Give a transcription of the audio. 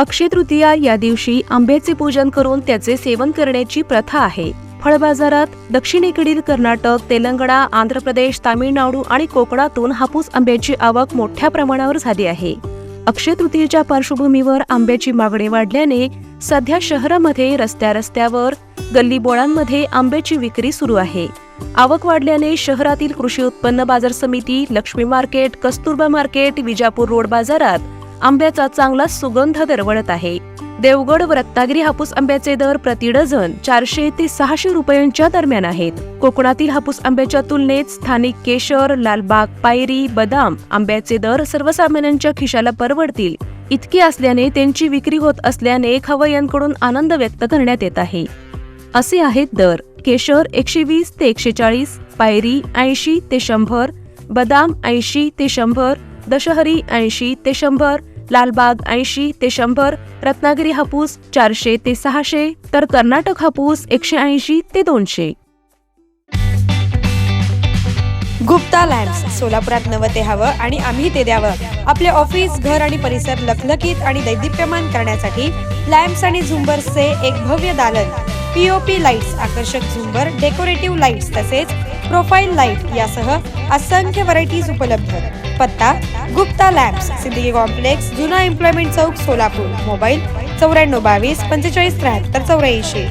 अक्षय तृतीया या दिवशी आंब्याचे पूजन करून त्याचे सेवन करण्याची प्रथा आहे. फळ बाजारात दक्षिणेकडील कर्नाटक तेलंगणा आंध्र प्रदेश तामिळनाडू आणि कोकणातून हापूस आंब्याची आवक मोठ्या प्रमाणावर झाली आहे. अक्षय तृतीयेच्या पार्श्वभूमीवर आंब्याची मागणी वाढल्याने सध्या शहरामध्ये रस्त्या रस्त्यावर गल्लीबोळांमध्ये आंब्याची विक्री सुरू आहे. आवक वाढल्याने शहरातील कृषी उत्पन्न बाजार समिती Lakshmi market Kasturba market Vijapur road बाजारात आंब्याचा चांगला सुगंध दरवळत आहे. देवगड व रत्नागिरी हापूस आंब्याचे दर प्रति डझन चारशे ते सहाशे रुपयांच्या दरम्यान आहेत. कोकणातील हापूस आंब्याच्या तुलनेत स्थानिक केशर लालबाग पायरी बदाम आंब्याचे दर सर्वसामान्यांच्या खिशाला परवडतील. इतके असल्याने त्यांची विक्री होत असल्याने खवय्यांकडून आनंद व्यक्त करण्यात येत आहे. असे आहेत दर. केशर एकशे वीस ते एकशे चाळीस पायरी ऐंशी ते शंभर बदाम ऐंशी ते शंभर दशहरी ऐंशी ते शंभर लालबाग ऐंशी ते शंभर रत्नागिरी हापूस चारशे ते सहाशे तर कर्नाटक हापूस एकशे ऐंशी ते दोनशे. गुप्ता लॅम्प्स सोलापुरात नवं ते हवं आणि आम्ही ते द्यावं. आपले ऑफिस घर आणि परिसर लखलखीत आणि दैदिप्यमान करण्यासाठी लॅम्प्स आणि झुंबर्सचे एक भव्य दालन. पीओपी लाईट्स आकर्षक झुंबर डेकोरेटिव्ह लाईट्स तसेच प्रोफाईल लाइट यासह असंख्य व्हरायटीज उपलब्ध. पत्ता गुप्ता लॅब्स सिद्दीकी कॉम्प्लेक्स जुना एम्प्लॉयमेंट चौक सोलापूर मोबाईल चौऱ्याण्णव बावीस पंचेचाळीस त्र्याहत्तर चौऱ्याऐंशी.